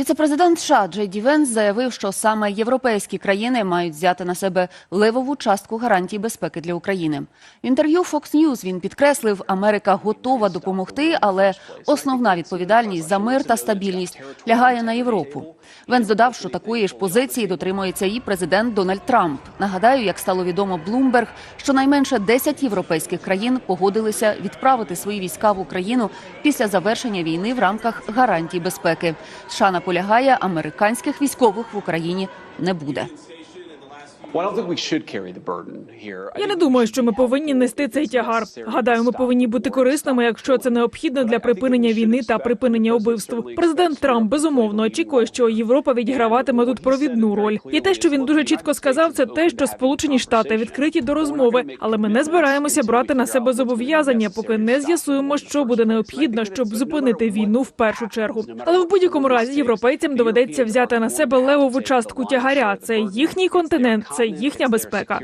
Віцепрезидент США Джей Венс заявив, що саме європейські країни мають взяти на себе левову частку гарантій безпеки для України. В інтерв'ю Fox News він підкреслив, Америка готова допомогти, але основна відповідальність за мир та стабільність лягає на Європу. Венс додав, що такої ж позиції дотримується і президент Дональд Трамп. Нагадаю, як стало відомо Bloomberg, що найменше 10 європейських країн погодилися відправити свої війська в Україну після завершення війни в рамках гарантій безпеки. США наполягає, американських військових в Україні не буде. Я не думаю, що ми повинні нести цей тягар. Гадаю, ми повинні бути корисними, якщо це необхідно для припинення війни та припинення убивств. Президент Трамп безумовно очікує, що Європа відіграватиме тут провідну роль. І те, що він дуже чітко сказав, це те, що Сполучені Штати відкриті до розмови, але ми не збираємося брати на себе зобов'язання, поки не з'ясуємо, що буде необхідно, щоб зупинити війну в першу чергу. Але в будь-якому разі європейцям доведеться взяти на себе левову частку тягаря. Це їхній континент, це їхня безпека.